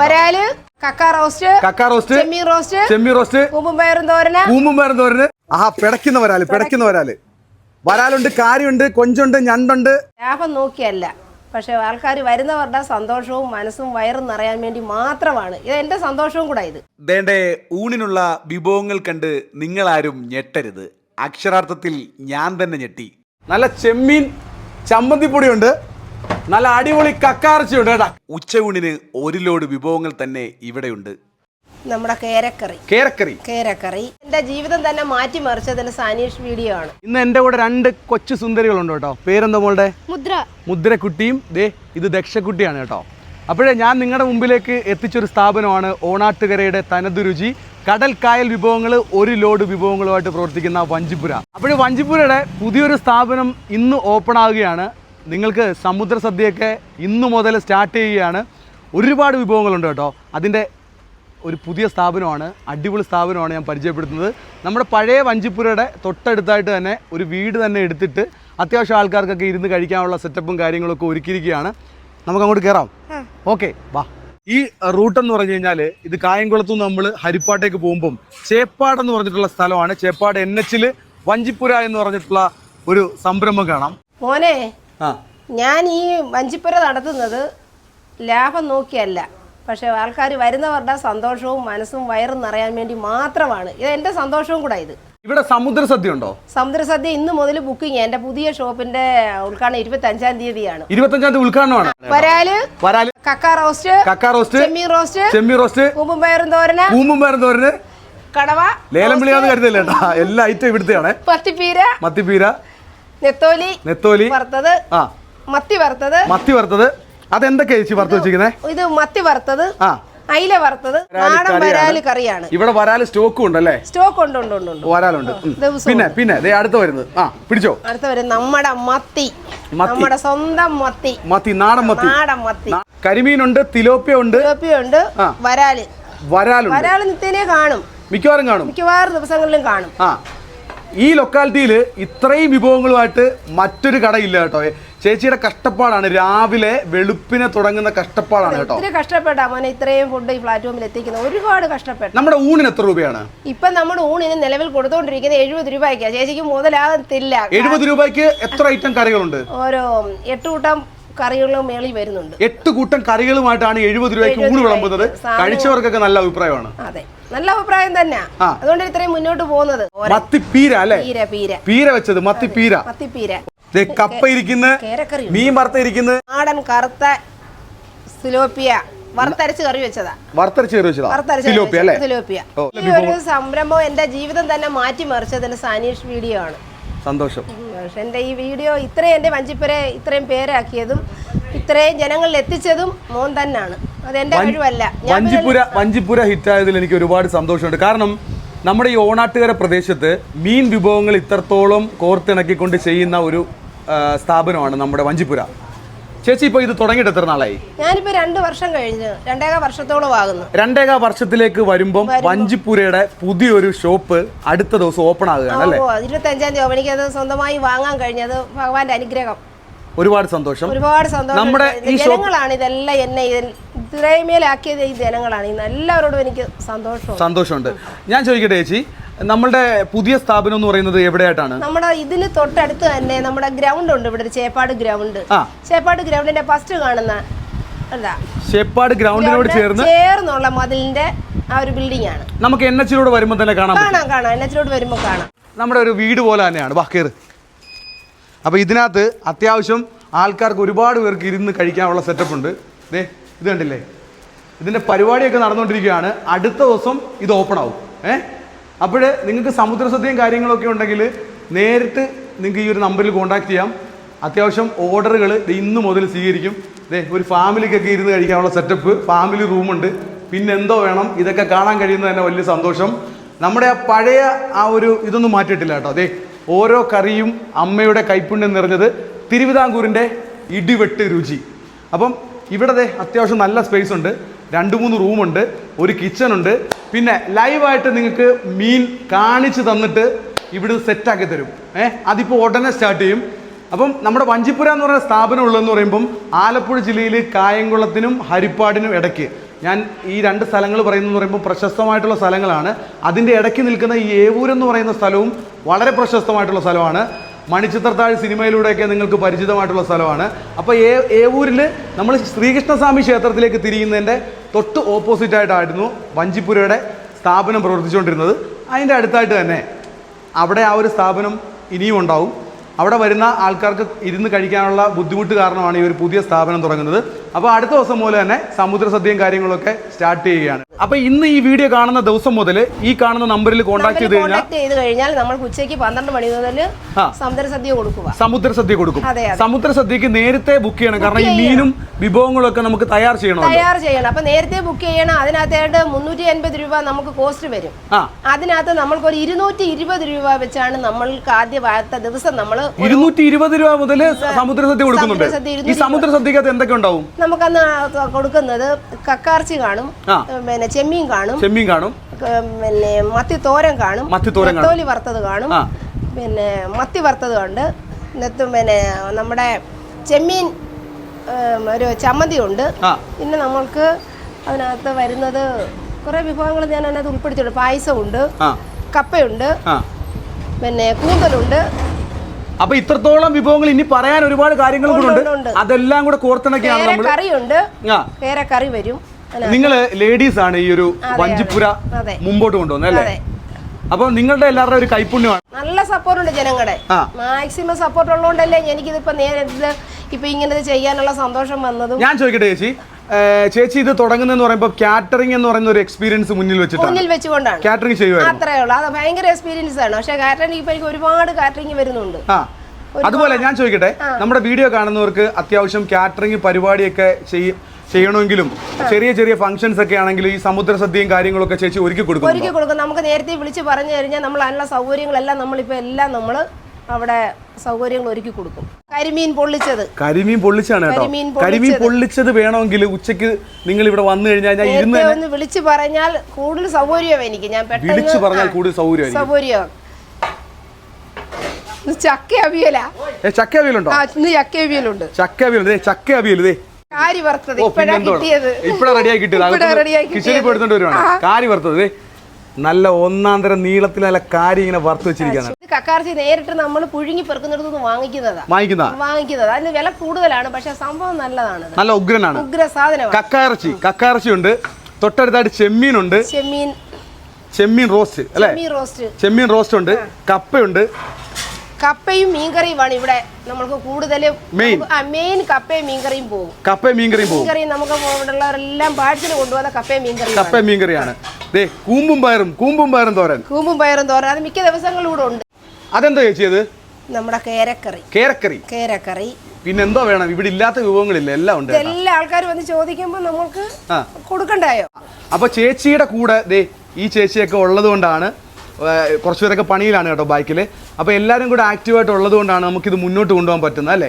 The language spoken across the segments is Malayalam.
വരാൽ കക്ക റോസ്റ്റ് കക്ക റോസ്റ്റ് ചെമ്മീൻ റോസ്റ്റ് ചെമ്മീൻ റോസ്റ്റ് തോരന. ആ പിടയ്ക്കുന്ന വരാൽ പിടയ്ക്കുന്ന വരാൽ. വരാലുണ്ട് കാര്യുണ്ട് കൊഞ്ചുണ്ട് ഞണ്ടുണ്ട്. ലാഭം നോക്കിയല്ല. പക്ഷെ ആൾക്കാർ വരുന്നവരുടെ സന്തോഷവും മനസ്സും വയറും നിറയാൻ വേണ്ടി മാത്രമാണ്. ഇത് എന്റെ സന്തോഷവും കൂടെ ഇത്. ദേണ്ടേ ഊണിനുള്ള വിഭവങ്ങൾ കണ്ട് നിങ്ങളാരും ഞെട്ടരുത്. അക്ഷരാർത്ഥത്തിൽ ഞാൻ തന്നെ ഞെട്ടി. നല്ല ചെമ്മീൻ ചമ്മന്തിപ്പൊടിയുണ്ട്. നല്ല അടിപൊളി കക്കാർച്ചയുണ്ട് കേട്ടാ. ഉച്ചയൂണിന് ഒരു ലോഡ് വിഭവങ്ങൾ തന്നെ ഇവിടെയുണ്ട്. നമ്മുടെ കേരക്കറി. കേരക്കറി. കേരക്കറി. എന്റെ ജീവിതം തന്നെ മാറ്റിമറിച്ചതിന് സാനീഷ് വീഡിയോ ആണ്. ഇന്ന് എന്റെ കൂടെ രണ്ട് കൊച്ചു സുന്ദരികളുണ്ട് കേട്ടോ. പേരെന്താ മോളുടെ? മുദ്ര. മുദ്രക്കുട്ടിയും ദേ ഇത് ദക്ഷക്കുട്ടിയാണ് കേട്ടോ. അപ്പോഴേ ഞാൻ നിങ്ങളുടെ മുമ്പിലേക്ക് എത്തിച്ചൊരു സ്ഥാപനമാണ് ഓണാട്ടുകരയുടെ തനത് രുചി കടൽ കായൽ വിഭവങ്ങൾ ഒരു ലോഡ് വിഭവങ്ങളുമായിട്ട് പ്രവർത്തിക്കുന്ന വഞ്ചിപ്പുര. അപ്പോഴേ വഞ്ചിപ്പുരയുടെ പുതിയൊരു സ്ഥാപനം ഇന്ന് ഓപ്പൺ ആവുകയാണ്. നിങ്ങൾക്ക് സമുദ്ര സദ്യയൊക്കെ ഇന്നു മുതൽ സ്റ്റാർട്ട് ചെയ്യുകയാണ്. ഒരുപാട് വിഭവങ്ങളുണ്ട് കേട്ടോ. അതിന്റെ ഒരു പുതിയ സ്ഥാപനമാണ് അടിപൊളി സ്ഥാപനമാണ് ഞാൻ പരിചയപ്പെടുത്തുന്നത്. നമ്മുടെ പഴയ വഞ്ചിപ്പുരയുടെ തൊട്ടടുത്തായിട്ട് തന്നെ ഒരു വീട് തന്നെ എടുത്തിട്ട് അത്യാവശ്യം ആൾക്കാർക്കൊക്കെ ഇരുന്ന് കഴിക്കാനുള്ള സെറ്റപ്പും കാര്യങ്ങളൊക്കെ ഒരുക്കിയിരിക്കുകയാണ്. നമുക്ക് അങ്ങോട്ട് കയറാം ഓക്കെ വാ. ഈ റൂട്ട് എന്ന് പറഞ്ഞു കഴിഞ്ഞാൽ ഇത് കായംകുളത്തു നിന്ന് നമ്മൾ ഹരിപ്പാട്ടേക്ക് പോകുമ്പം ചേപ്പാട് എന്ന് പറഞ്ഞിട്ടുള്ള സ്ഥലമാണ്. ചേപ്പാട് എൻ എച്ചിൽ വഞ്ചിപ്പുര എന്ന് പറഞ്ഞിട്ടുള്ള ഒരു സംരംഭം കാണാം. മോനെ ഞാൻ ഈ വഞ്ചിപ്പുര നടത്തുന്നത് ലാഭം നോക്കിയല്ല. പക്ഷേ ആൾക്കാർ വരുന്നവരുടെ സന്തോഷവും മനസ്സും വയറും നിറയാൻ വേണ്ടി മാത്രമാണ്. ഇത് എന്റെ സന്തോഷവും കൂടെ ഇത്. ഇവിടെ സമുദ്ര സദ്യ ഉണ്ടോ? സമുദ്ര സദ്യ ഇന്ന് മുതൽ ബുക്കിംഗ് എന്റെ പുതിയ ഷോപ്പിന്റെ ഉദ്ഘാടനം ഇരുപത്തി അഞ്ചാം തീയതിയാണ്. ഇരുപത്തഞ്ചാം തീയതി ഉദ്ഘാടനമാണ്. വരാൽ വരാൽ. കക്ക റോസ്റ്റ് കക്ക റോസ്റ്റ് ചെമ്മീൻ റോസ്റ്റ് ചെമ്മീൻ റോസ്റ്റ് പൂമ്പും പയറും തോരന പൂമ്പും പയറും തോരന്. കടവ ലേലം വിളിയാന്ന് കരുതില്ല എല്ലാ ഐറ്റം ഇവിടുത്തെയാണ്. മത്തിപ്പീര മത്തിപ്പീര നെത്തോലി നെത്തോലി. വറുത്തത് ആ. മത്തി വറുത്തത്. മത്തി വറുത്തത്. അതെന്തൊക്കെയാ ചേച്ചി വറുത്ത് വെച്ചിരിക്കുന്നത് ഇത് മത്തി വറുത്തത് ആ. അയില വറുത്തത് നാടൻ വരാൽ കറിയാണ്. ഇവിടെ വരാൽ സ്റ്റോക്കും ഉണ്ടല്ലേ? സ്റ്റോക്ക് ഉണ്ട് ഉണ്ട് ഉണ്ട് ഉണ്ട്. വരാലുണ്ട്. പിന്നെ പിന്നെ ദേ അടുത്ത വരുന്നത്. ആ പിടിച്ചോ? അടുത്ത വരെ നമ്മുടെ മത്തി. നമ്മുടെ സ്വന്തം മത്തി. മത്തി നാടൻ മത്തി. നാടൻ മത്തി. കരിമീനുണ്ട് തിലോപ്പിയ ഉണ്ട് ഉണ്ട് വരാൽ വരാൽ. വരാലുണ്ട്. വരാൽ നിത്യനെ കാണും. മിക്കവാറും കാണും. മിക്കവാറും ദിവസങ്ങളിലും കാണും. ആ. ഈ ലൊക്കാലിറ്റിയിൽ ഇത്രയും വിഭവങ്ങളുമായിട്ട് മറ്റൊരു കടയില്ല കേട്ടോ. ചേച്ചിയുടെ കഷ്ടപ്പാടാണ്. രാവിലെ വെളുപ്പിനെ തുടങ്ങുന്ന കഷ്ടപ്പാടാണ് കേട്ടോ. ഒത്തിരി കഷ്ടപ്പെട്ടാ മോനെ ഇത്രയും ഫുഡ് ഈ പ്ലാറ്റ്ഫോമിൽ എത്തിക്കുന്നത്. ഒരുപാട് കഷ്ടപ്പെട്ടു നമ്മുടെ ഊണിന് എത്ര രൂപയാണ്? ഇപ്പൊ നമ്മുടെ ഊണിന് നിലവിൽ കൊടുത്തോണ്ടിരിക്കുന്നത് എഴുപത് രൂപയ്ക്കാ. ചേച്ചിക്ക് മുതലാകത്തില്ല. എഴുപത് രൂപയ്ക്ക് എത്ര ഐറ്റം കറികളുണ്ട്? ഓരോ എട്ട് കൂട്ടം കറികളും മേളിൽ വരുന്നുണ്ട്. എട്ട് കൂട്ടം കറികളുമായിട്ടാണ് എഴുപത് രൂപയ്ക്ക് ഊണ് വിളമ്പുന്നത്. കഴിച്ചവർക്കൊക്കെ നല്ല അഭിപ്രായമാണ്. അതെ. നല്ല അഭിപ്രായം തന്നെ അതുകൊണ്ട് ഇത്രയും മുന്നോട്ട് പോകുന്നത് മത്തി മത്തിപ്പീര അല്ലേ? പീര പീര. പീര വെച്ചത് മത്തിപ്പീര. മത്തിപ്പീര. കപ്പ ഇരിക്കുന്ന മീൻ വറുത്ത ഇരിക്കുന്ന നാടൻ കറുത്ത സിലോപ്പിയ വറുത്തരച്ച് കറി വെച്ചതാ. വറുത്തരച്ച് കറി വെച്ചതാ? സിലോപ്പിയ സിലോപ്പി അല്ലേ? സിലോപ്പിയ. ഈ ഒരു സംരംഭം എന്റെ ജീവിതം തന്നെ മാറ്റിമറിച്ചതിന് സാനീഷ് വീഡിയോ ആണ്. സന്തോഷം. എന്റെ ഈ വീഡിയോ ഇത്രയും എന്റെ വഞ്ചിപ്പുരെ ഇത്രയും പേരാക്കിയതും ഇത്രയും ജനങ്ങളിൽ എത്തിച്ചതും മോൻ തന്നെയാണ് അതെന്റെ കഴിവല്ല. വഞ്ചിപ്പുര വഞ്ചിപ്പുര ഹിറ്റായതിൽ എനിക്ക് ഒരുപാട് സന്തോഷമുണ്ട്. കാരണം നമ്മുടെ ഈ ഓണാട്ടുകര പ്രദേശത്ത് മീൻ വിഭവങ്ങൾ ഇത്രത്തോളം കോർത്തിണക്കിക്കൊണ്ട് ചെയ്യുന്ന ഒരു സ്ഥാപനമാണ് നമ്മുടെ വഞ്ചിപ്പുര. ചേച്ചി ഇപ്പൊ ഇത് തുടങ്ങിയിട്ട് എത്ര നാളായി? ഞാനിപ്പോ രണ്ട് വർഷം കഴിഞ്ഞ് രണ്ടേക വർഷത്തോളം ആകുന്നു. രണ്ടേകാ വർഷത്തിലേക്ക് വരുമ്പം വഞ്ചിപ്പുരയുടെ പുതിയൊരു ഷോപ്പ് അടുത്ത ദിവസം ഓപ്പൺ ആകുകയാണ് അല്ലേ? ഇരുപത്തഞ്ചാം തീയതി എനിക്കത് സ്വന്തമായി വാങ്ങാൻ കഴിഞ്ഞത് ഭഗവാന്റെ അനുഗ്രഹം. ഒരുപാട് സന്തോഷം. ഒരുപാട് സന്തോഷം. നമ്മുടെ ഈ ജനങ്ങളാണ് ഇതെല്ലാം എന്നെ ഇത്രയും മേലാക്കിയത് ഈ ജനങ്ങളാണ്. എല്ലാവരോടും എനിക്ക് സന്തോഷം സന്തോഷമുണ്ട്. ഞാൻ ചോദിക്കട്ടെ ചേച്ചി? നമ്മളുടെ പുതിയ സ്ഥാപനം എന്ന് പറയുന്നത് എവിടെയായിട്ടാണ്? നമ്മുടെ ഇതിന് തൊട്ടടുത്ത് തന്നെ നമ്മുടെ ഗ്രൗണ്ട് ഉണ്ട്. ഇവിടെ ഒരു ചേപ്പാട് ഗ്രൗണ്ട് ചേപ്പാട് ഗ്രൗണ്ടിന്റെ ഫസ്റ്റ് കാണുന്ന ചേപ്പാട് ഗ്രൗണ്ടിനോട് ചേർന്ന് ചേർന്നുള്ള മതിലിന്റെ ആ ഒരു ബിൽഡിംഗ് ആണ്. നമുക്ക് എൻ എച്ചിലൂടെ വരുമ്പോൾ തന്നെ കാണാം കാണാം കാണാം. എൻ എന്നെച്ചിലോട്ട് വരുമ്പോൾ കാണാം. നമ്മുടെ ഒരു വീട് പോലെ തന്നെയാണ്. വാ കയറ് അപ്പോൾ ഇതിനകത്ത് അത്യാവശ്യം ആൾക്കാർക്ക് ഒരുപാട് പേർക്ക് ഇരുന്ന് കഴിക്കാനുള്ള സെറ്റപ്പ് ഉണ്ട്. ദേ ഇത് കണ്ടില്ലേ? ഇതിന്റെ പരിപാടിയൊക്കെ നടന്നുകൊണ്ടിരിക്കുകയാണ്. അടുത്ത ദിവസം ഇത് ഓപ്പൺ ആവും. ഏ? അപ്പോൾ നിങ്ങൾക്ക് സമുദ്രസദ്യയും കാര്യങ്ങളൊക്കെ ഉണ്ടെങ്കിൽ നേരിട്ട് നിങ്ങൾക്ക് ഈ ഒരു നമ്പറിൽ കോൺടാക്ട് ചെയ്യാം. അത്യാവശ്യം ഓർഡറുകൾ ഇന്ന് മുതൽ സ്വീകരിക്കും. ദേ ഒരു ഫാമിലിക്കൊക്കെ ഇരുന്ന് കഴിക്കാനുള്ള സെറ്റപ്പ് ഫാമിലി റൂമുണ്ട് പിന്നെ എന്തോ വേണം ഇതൊക്കെ കാണാൻ കഴിയുന്നത് തന്നെ വലിയ സന്തോഷം. നമ്മുടെ ആ പഴയ ആ ഒരു ഇതൊന്നും മാറ്റിയിട്ടില്ല കേട്ടോ. അതെ ഓരോ കറിയും അമ്മയുടെ കൈപ്പുണ്യം നിറഞ്ഞത് തിരുവിതാംകൂറിന്റെ ഇടിവെട്ട് രുചി. അപ്പം ഇവിടെ അത്യാവശ്യം നല്ല സ്പേസ് ഉണ്ട്. രണ്ട് മൂന്ന് റൂമുണ്ട് ഒരു കിച്ചൺ ഉണ്ട് പിന്നെ ലൈവായിട്ട് നിങ്ങൾക്ക് മീൻ കാണിച്ച് തന്നിട്ട് ഇവിടെ സെറ്റാക്കി തരും. ഏഹ് അതിപ്പോൾ ഉടനെ സ്റ്റാർട്ട് ചെയ്യും. അപ്പം നമ്മുടെ വഞ്ചിപ്പുര എന്ന് പറയുന്ന സ്ഥാപനം ഉള്ളതെന്ന് പറയുമ്പം ആലപ്പുഴ ജില്ലയിൽ കായംകുളത്തിനും ഹരിപ്പാടിനും ഇടയ്ക്ക് ഞാൻ ഈ രണ്ട് സ്ഥലങ്ങൾ പറയുന്നതെന്ന് പറയുമ്പോൾ പ്രശസ്തമായിട്ടുള്ള സ്ഥലങ്ങളാണ്. അതിന്റെ ഇടയ്ക്ക് നിൽക്കുന്ന ഈ ഏവൂർ എന്ന് പറയുന്ന സ്ഥലവും വളരെ പ്രശസ്തമായിട്ടുള്ള സ്ഥലമാണ്. മണിച്ചിത്രത്താഴ് സിനിമയിലൂടെയൊക്കെ നിങ്ങൾക്ക് പരിചിതമായിട്ടുള്ള സ്ഥലമാണ്. അപ്പോൾ ഏ ഏവൂരിൽ നമ്മൾ ശ്രീകൃഷ്ണസ്വാമി ക്ഷേത്രത്തിലേക്ക് തിരിയുന്നതിന്റെ തൊട്ട് ഓപ്പോസിറ്റായിട്ടായിരുന്നു വഞ്ചിപ്പുരയുടെ സ്ഥാപനം പ്രവർത്തിച്ചുകൊണ്ടിരുന്നത്. അതിന്റെ അടുത്തായിട്ട് തന്നെ അവിടെ ആ ഒരു സ്ഥാപനം ഇനിയും ഉണ്ടാവും. അവിടെ വരുന്ന ആൾക്കാർക്ക് ഇരുന്ന് കഴിക്കാനുള്ള ബുദ്ധിമുട്ട് കാരണമാണ് ഈ ഒരു പുതിയ സ്ഥാപനം തുടങ്ങുന്നത്. അപ്പോൾ അടുത്ത ദിവസം മുതൽ തന്നെ സമുദ്ര സദ്യയും കാര്യങ്ങളൊക്കെ സ്റ്റാർട്ട് ചെയ്യുകയാണ്. അപ്പൊ ഇന്ന് ഈ വീഡിയോ കാണുന്ന ദിവസം മുതൽ ഈ കാണുന്ന നമ്പറിൽ കോൺടാക്ട് ചെയ്ത് കഴിഞ്ഞാൽ കോണ്ടാക്ട് ചെയ്ത് കഴിഞ്ഞാൽ നമ്മൾക്ക് ഉച്ചയ്ക്ക് പന്ത്രണ്ട് മണി മുതൽ സമുദ്ര സദ്യ കൊടുക്കുക. സമുദ്ര സദ്യ കൊടുക്കും. സമുദ്ര സദ്യക്ക് നേരത്തെ ബുക്ക് ചെയ്യണം. കാരണം ഈ മീനും വിഭവങ്ങളും ഒക്കെ നമുക്ക് തയ്യാർ ചെയ്യണം തയ്യാർ ചെയ്യണം. അപ്പൊ നേരത്തെ ബുക്ക് ചെയ്യണം. അതിനകത്തായിട്ട് മുന്നൂറ്റി അൻപത് രൂപ നമുക്ക് കോസ്റ്റ് വരും. അതിനകത്ത് നമ്മൾക്ക് ഒരു ഇരുന്നൂറ്റി ഇരുപത് രൂപ വെച്ചാണ് നമ്മൾക്ക് ആദ്യ വാർത്ത ദിവസം നമ്മൾ ഇരുന്നൂറ്റി ഇരുപത് രൂപ മുതൽ സമുദ്ര സദ്യ കൊടുക്കുന്നുണ്ട്. ഈ സമുദ്ര സദ്യക്കകത്ത് എന്തൊക്കെ ഉണ്ടാവും? നമുക്കന്ന് കൊടുക്കുന്നത് കക്കാർച്ചി കാണും പിന്നെ ചെമ്മീൻ കാണും ചെമ്മീൻ കാണും. പിന്നെ മത്തി തോരൻ കാണും മത്തി തോരൻ. നെത്തോലി വറുത്തത് കാണും പിന്നെ മത്തി വറുത്തത് ഉണ്ട് പിന്നെ നമ്മുടെ ചെമ്മീൻ ഒരു ചമ്മന്തി ഉണ്ട്. പിന്നെ നമ്മൾക്ക് അതിനകത്ത് വരുന്നത് കുറെ വിഭവങ്ങൾ ഞാൻ അതിനകത്ത് ഉൾപ്പെടുത്തിയിട്ടുണ്ട്. പായസമുണ്ട് കപ്പയുണ്ട് പിന്നെ കൂന്തലുണ്ട് അപ്പൊ ഇത്രത്തോളം വിഭവങ്ങൾ ഇനി പറയാൻ ഒരുപാട് കാര്യങ്ങൾ കൂടെ ഉണ്ട്, ഉണ്ട്. ഉണ്ട്. അതെല്ലാം കൂടെ കോർത്തിണക്കിയാണ് നമ്മൾ കറിയുണ്ട് കറി വരും. നിങ്ങൾ ലേഡീസ് ആണ് ഈ ഒരു വഞ്ചിപ്പുര. മുമ്പോട്ട് കൊണ്ടുവന്നത് അല്ലേ. അപ്പൊ നിങ്ങളുടെ എല്ലാവരുടെ ഒരു കൈപ്പുണ്യമാണ്. നല്ല സപ്പോർട്ടുണ്ട് ജനങ്ങളുടെ ആ. മാക്സിമം സപ്പോർട്ട് ഉള്ളതുകൊണ്ടല്ലേ എനിക്കിതിപ്പോ നേരിട്ട് ഇപ്പൊ ഇങ്ങനെ ചെയ്യാനുള്ള സന്തോഷം വന്നതും. ഞാൻ ചോദിക്കട്ടെ ചേച്ചി? ചേച്ചി ഇത് തുടങ്ങുന്നതെന്ന് പറയുമ്പോൾ കാറ്ററിംഗ് എന്ന് പറയുന്ന ഒരു എക്സ്പീരിയൻസ് മുന്നിൽ വെച്ചിട്ടാണ്. മുന്നിൽ വെച്ചുകൊണ്ടാണ്. കാറ്ററിംഗ് ചെയ്യുക അത്രേ ഉള്ളൂ. അത് ഭയങ്കര എക്സ്പീരിയൻസ് ആണ്. പക്ഷെ കാറ്ററിംഗ് ഇപ്പൊ എനിക്ക് ഒരുപാട് കാറ്ററിംഗ് വരുന്നുണ്ട്. ആ അതുപോലെ ഞാൻ ചോദിക്കട്ടെ നമ്മുടെ വീഡിയോ കാണുന്നവർക്ക് അത്യാവശ്യം കാറ്ററിംഗ് പരിപാടിയൊക്കെ ചെയ്യ ചെയ്യണമെങ്കിലും ചെറിയ ചെറിയ ഫംഗ്ഷൻസ് ഒക്കെ ആണെങ്കിൽ ഈ സമുദ്ര സദ്യയും കാര്യങ്ങളൊക്കെ ചേച്ചി ഒരുക്കി കൊടുക്കും ഒരുക്കി കൊടുക്കും. നമുക്ക് നേരത്തെ വിളിച്ച് പറഞ്ഞു കഴിഞ്ഞാൽ നമ്മൾ അതിനുള്ള സൗകര്യങ്ങളെല്ലാം നമ്മളിപ്പോ എല്ലാം നമ്മൾ അവിടെ സൗകര്യങ്ങൾ ഒരുക്കി കൊടുക്കും. കരിമീൻ പൊള്ളിച്ചത്. കരിമീൻ പൊള്ളിച്ചാണ് കേട്ടോ. കരിമീൻ പൊള്ളിച്ചത്. വേണമെങ്കിൽ ഉച്ചയ്ക്ക് നിങ്ങൾ ഇവിടെ വന്നു കഴിഞ്ഞാൽ ഞാൻ ഇരുന്ന് ഒന്ന് വിളിച്ചു പറഞ്ഞാൽ കൂടുതൽ സൗകര്യമാണ് എനിക്ക്. ഞാൻ വിളിച്ചു പറഞ്ഞാൽ കൂടുതൽ സൗകര്യം സൗകര്യമാണ് ചക്ക അവിയലാ. ചക്ക അവിയലുണ്ടോ? ഇന്ന് ചക്ക അവിയലുണ്ട്. ചക്ക അവിയൽ ദേ ചക്ക അവിയൽ കാരി വറുത്തത്. ഇപ്പഴാ റെഡിയായി കിട്ടിയത്. കിച്ചണിൽ കിട്ടിയത്. പോയെടുത്തോണ്ട് വരുവാണ്. കാരി വറുത്തത് നല്ല ഒന്നാം തരം നീളത്തിൽ നല്ല കാരി ഇങ്ങനെ വറുത്ത് വെച്ചിരിക്കുകയാണ്. കക്കാർച്ചി നേരിട്ട് നമ്മൾ പുഴുങ്ങി പെറുക്കുന്നിടത്ത് നിന്ന് വാങ്ങിക്കുന്നതാ. വാങ്ങിക്കുന്ന വാങ്ങിക്കുന്നത്. അതിന് വില കൂടുതലാണ് പക്ഷെ സംഭവം നല്ലതാണ് നല്ല ഉഗ്രനാണ്. ഉഗ്ര സാധനമാണ്. കക്കാർച്ചി കക്കാർച്ചി ഉണ്ട്. തൊട്ടടുത്തായിട്ട് ചെമ്മീൻ ഉണ്ട് ചെമ്മീൻ. ചെമ്മീൻ റോസ്റ്റ് അല്ലേ? ചെമ്മീൻ റോസ്റ്റ്. ചെമ്മീൻ റോസ്റ്റ് ഉണ്ട്. കപ്പയുണ്ട്. കപ്പയും മീൻകറിയുമാണ് ഇവിടെ നമുക്ക് കൂടുതലും മെയിൻ മെയിൻ കപ്പയും മീൻകറിയും പോകും. കപ്പയും മീൻകറിയും പോകും. മീൻകറിയും നമുക്ക് ഇവിടെയുള്ളവരെല്ലാം പാഴ്സൽ കൊണ്ടുപോകുന്ന കപ്പയും മീൻകറിയും കപ്പയും മീൻകറിയാണ്. കൂമ്പും പയറും കൂമ്പും പയറും തോരൻ. കൂമ്പും പയറും തോരൻ. അത് മിക്ക ദിവസങ്ങളിലൂടെ ഉണ്ട്. അതെന്താ ചേച്ചിയത് നമ്മുടെ കേരക്കറി. കേരക്കറി. കേരക്കറി. പിന്നെ എന്തോ വേണം? ഇവിടെ ഇല്ലാത്ത വിഭവങ്ങളില്ല? എല്ലാം ഉണ്ട്. എല്ലാ ആൾക്കാരും വന്ന് ചോദിക്കുമ്പോ നമ്മൾക്ക് കൊടുക്കണ്ടായോ? അപ്പൊ ചേച്ചിയുടെ കൂടെ ദേ ഈ ചേച്ചിയൊക്കെ ഉള്ളത് കൊണ്ടാണ് കുറച്ചു പേരൊക്കെ പണിയിലാണ് കേട്ടോ ബൈക്കിൽ അപ്പൊ എല്ലാരും കൂടെ ആക്റ്റീവ് ആയിട്ട് ഉള്ളത് കൊണ്ടാണ് ഇത് മുന്നോട്ട് കൊണ്ടുപോകാൻ പറ്റുന്നത് അല്ലേ?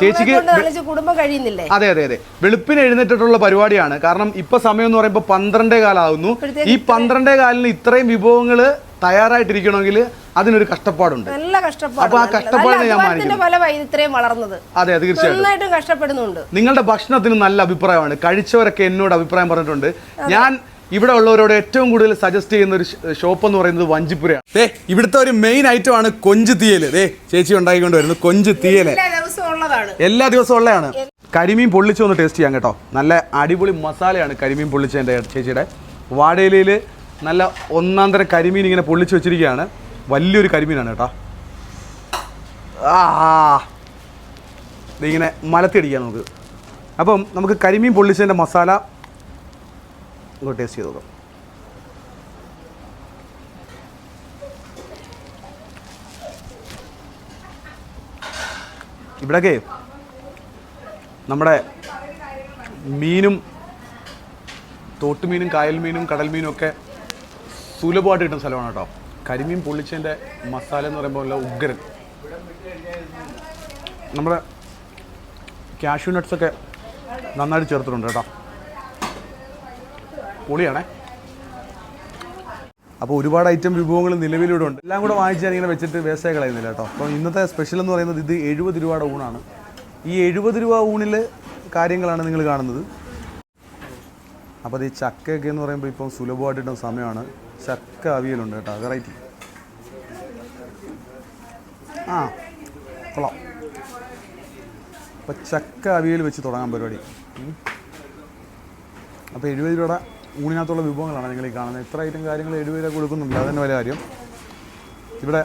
ചേച്ചിക്ക് കുടുംബം കഴിയുന്നില്ലേ? അതെ അതെ അതെ. വെളുപ്പിന് എഴുന്നേറ്റിട്ടുള്ള പരിപാടിയാണ്. കാരണം ഇപ്പൊ സമയം എന്ന് പറയുമ്പോൾ പന്ത്രണ്ടേ കാലാവുന്നു. ഈ പന്ത്രണ്ടേ കാലിന് ഇത്രയും വിഭവങ്ങൾ തയ്യാറായിട്ടിരിക്കണമെങ്കിൽ അതിനൊരു കഷ്ടപ്പാടുണ്ട്. നല്ല കഷ്ടപ്പാട് വളർന്നത്. അതെ തീർച്ചയായിട്ടും. കഷ്ടപ്പെടുന്നുണ്ട്. നിങ്ങളുടെ ഭക്ഷണത്തിന് നല്ല അഭിപ്രായമാണ്. കഴിച്ചവരൊക്കെ എന്നോട് അഭിപ്രായം പറഞ്ഞിട്ടുണ്ട്. ഞാൻ ഇവിടെ ഉള്ളവരോട് ഏറ്റവും കൂടുതൽ സജസ്റ്റ് ചെയ്യുന്ന ഒരു ഷോപ്പ് എന്ന് പറയുന്നത് വഞ്ചിപ്പുരയാണ്. ദേ ഇവിടുത്തെ ഒരു മെയിൻ ഐറ്റം ആണ് കൊഞ്ച് തീയൽ. ദേ ചേച്ചി ഉണ്ടാക്കിക്കൊണ്ട് വരുന്നത് കൊഞ്ച് തീയൽ. എല്ലാ ദിവസവും ഉള്ളതാണ്. എല്ലാ ദിവസവും ഉള്ളതാണ്. കരിമീൻ പൊള്ളിച്ചു ഒന്ന് ടേസ്റ്റ് ചെയ്യാം കേട്ടോ. നല്ല അടിപൊളി മസാലയാണ് കരിമീൻ പൊള്ളിച്ചതിന്റെ ചേച്ചിയുടെ. വാടയിലയിൽ നല്ല ഒന്നാം തരം കരിമീൻ ഇങ്ങനെ പൊള്ളിച്ച് വെച്ചിരിക്കുകയാണ്. വലിയൊരു കരിമീനാണ് കേട്ടോ. ഇങ്ങനെ മലത്തിയടിക്കാം നമുക്ക്. അപ്പം നമുക്ക് കരിമീൻ പൊള്ളിച്ചതിന്റെ മസാല ഇങ്ങോട്ട് ടേസ്റ്റ് ചെയ്ത് നോക്കാം. ഇവിടെയൊക്കെ നമ്മുടെ മീനും തോട്ടുമീനും കായൽ മീനും കടൽ മീനും ഒക്കെ സുലഭമായിട്ട് കിട്ടുന്ന സ്ഥലമാണ് കേട്ടോ. കരിമീൻ പൊള്ളിച്ചതിന്റെ മസാല എന്ന് പറയുമ്പോൾ നല്ല ഉഗ്രൻ. നമ്മുടെ കാഷ്യൂ നട്ട്സൊക്കെ നന്നായിട്ട് ചേർത്തിട്ടുണ്ട് കേട്ടോ. പൊളിയാണേ. അപ്പോൾ ഒരുപാട് ഐറ്റം വിഭവങ്ങൾ നിലവിലൂടെ ഉണ്ട്. എല്ലാം കൂടെ വാങ്ങിച്ച് ഞാൻ ഇങ്ങനെ വെച്ചിട്ട് വേസ്റ്റായി കളയുന്നില്ല കേട്ടോ. അപ്പോൾ ഇന്നത്തെ സ്പെഷ്യൽ എന്ന് പറയുന്നത് ഇത് എഴുപത് രൂപയുടെ ഊണാണ്. ഈ എഴുപത് രൂപ ഊണിൽ കാര്യങ്ങളാണ് നിങ്ങൾ കാണുന്നത്. അപ്പോൾ ഈ ചക്കയൊക്കെ എന്ന് പറയുമ്പോൾ ഇപ്പം സുലഭമായിട്ട് സമയമാണ്. ചക്ക അവിയലുണ്ട് കേട്ടോ വെറൈറ്റി. ആ കൊള്ളാം. അപ്പോൾ ചക്ക അവിയൽ വെച്ച് തുടങ്ങാൻ പരിപാടി. അപ്പോൾ എഴുപത് രൂപയുടെ ഊണിനകത്തുള്ള വിഭവങ്ങളാണ് നിങ്ങൾ ഈ കാണുന്നത്. ഇത്ര ഐറ്റം കാര്യങ്ങൾ എഴുപത് രൂപ കൊടുക്കുന്നുണ്ട് അതന്നെ വലിയ കാര്യം. ഇവിടെ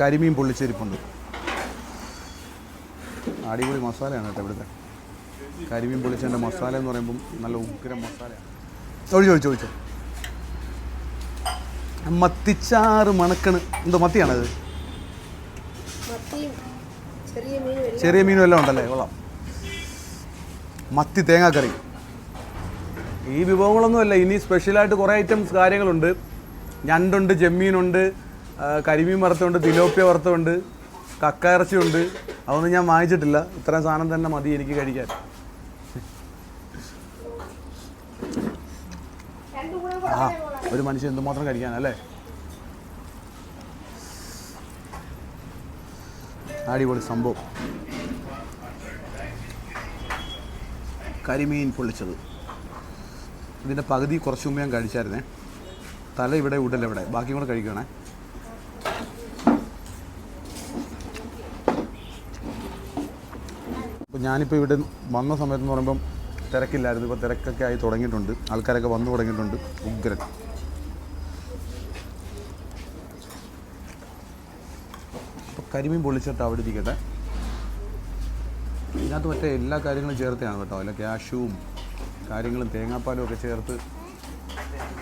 കരിമീൻ പൊള്ളിച്ചെരിപ്പുണ്ട്. അടിപൊളി മസാലയാണ് കേട്ടോ ഇവിടുത്തെ. കരിമീൻ പൊള്ളിച്ചതിന്റെ മസാല എന്ന് പറയുമ്പം നല്ല ഉഗ്രം മസാലയാണ്. ചോദിച്ചോ ചോദിച്ചോ ഒഴിച്ചോ മത്തിച്ചാറ് മണക്കണ്. എന്തോ മത്തിയാണത്? മത്തിയും ചെറിയ മീനും എല്ലാം ഉണ്ടല്ലേ? കൊള്ളാം. മത്തി തേങ്ങാക്കറി. ഈ വിഭവങ്ങളൊന്നുമല്ല ഇനി സ്പെഷ്യലായിട്ട് കുറേ ഐറ്റംസ് കാര്യങ്ങളുണ്ട്. ഞണ്ടുണ്ട് ചെമ്മീനുണ്ട് കരിമീൻ വറുത്തുണ്ട് തിലോപ്പിയ വറുത്തുണ്ട് കക്ക ഇറച്ചിയുണ്ട് അതൊന്നും ഞാൻ വാങ്ങിച്ചിട്ടില്ല. ഇത്രയും സാധനം തന്നെ മതി എനിക്ക് കഴിക്കാൻ. ആ. ഒരു മനുഷ്യൻ എന്തുമാത്രം കഴിക്കാനല്ലേ അടിപൊളി സംഭവം. കരിമീൻ പൊള്ളിച്ചത്. ഇതിന്റെ പകുതി കുറച്ച് മുമ്പ് ഞാൻ കഴിച്ചായിരുന്നേ. തല ഇവിടെ ഉടൽ ഇവിടെ. ബാക്കി കൂടെ കഴിക്കണേ അപ്പോൾ ഞാനിപ്പോൾ ഇവിടെ വന്ന സമയത്ത് എന്ന് പറയുമ്പം തിരക്കില്ലായിരുന്നു. ഇപ്പോൾ തിരക്കൊക്കെ ആയി തുടങ്ങിയിട്ടുണ്ട്. ആൾക്കാരൊക്കെ വന്നു തുടങ്ങിയിട്ടുണ്ട്. ഉഗ്രൻ. കരിമീൻ പൊള്ളിച്ചിട്ട് അവിടെ ഇരിക്കട്ടെ. ഇതിനകത്ത് മറ്റേ എല്ലാ കാര്യങ്ങളും ചേർത്താണ് കേട്ടോ. അല്ല ക്യാഷുവും കാര്യങ്ങളും തേങ്ങാപ്പാലും ഒക്കെ ചേർത്ത്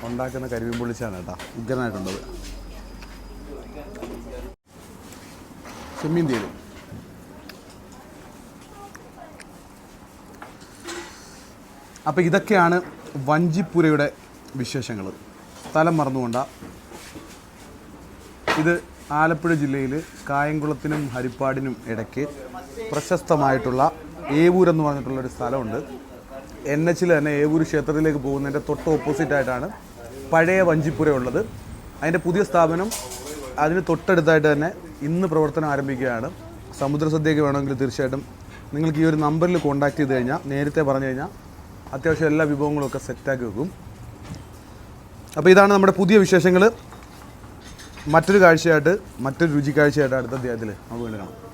ഉണ്ടാക്കുന്ന കരിമീൻ പൊള്ളിച്ചാണ് കേട്ടോ. ഉഗ്രനായിട്ടുള്ളത്. ചെമ്മീൻ തീരും അപ്പോൾ ഇതൊക്കെയാണ് വഞ്ചിപ്പുരയുടെ വിശേഷങ്ങൾ സ്ഥലം മറന്നുകൊണ്ട. ഇത് ആലപ്പുഴ ജില്ലയിൽ കായംകുളത്തിനും ഹരിപ്പാടിനും ഇടയ്ക്ക് പ്രശസ്തമായിട്ടുള്ള ഏവൂർ എന്ന് പറഞ്ഞിട്ടുള്ള ഒരു സ്ഥലമുണ്ട്. എൻ എച്ചിൽ തന്നെ ഏവൂർ ക്ഷേത്രത്തിലേക്ക് പോകുന്നതിന്റെ തൊട്ട് ഓപ്പോസിറ്റായിട്ടാണ് പഴയ വഞ്ചിപ്പുര ഉള്ളത്. അതിന്റെ പുതിയ സ്ഥാപനം അതിന് തൊട്ടടുത്തായിട്ട് തന്നെ ഇന്ന് പ്രവർത്തനം ആരംഭിക്കുകയാണ്. സമുദ്രസദ്യയ്ക്ക് വേണമെങ്കിൽ തീർച്ചയായിട്ടും നിങ്ങൾക്ക് ഈ ഒരു നമ്പറിൽ കോൺടാക്ട് ചെയ്ത് കഴിഞ്ഞാൽ നേരത്തെ പറഞ്ഞു കഴിഞ്ഞാൽ അത്യാവശ്യം എല്ലാ വിഭവങ്ങളും ഒക്കെ സെറ്റാക്കി വെക്കും. അപ്പോൾ ഇതാണ് നമ്മുടെ പുതിയ വിശേഷങ്ങൾ മറ്റൊരു കാഴ്ചയായിട്ട് മറ്റൊരു രുചി കാഴ്ചയായിട്ട് അടുത്ത അധ്യായത്തിൽ നമുക്ക് വീണ്ടും കാണാം.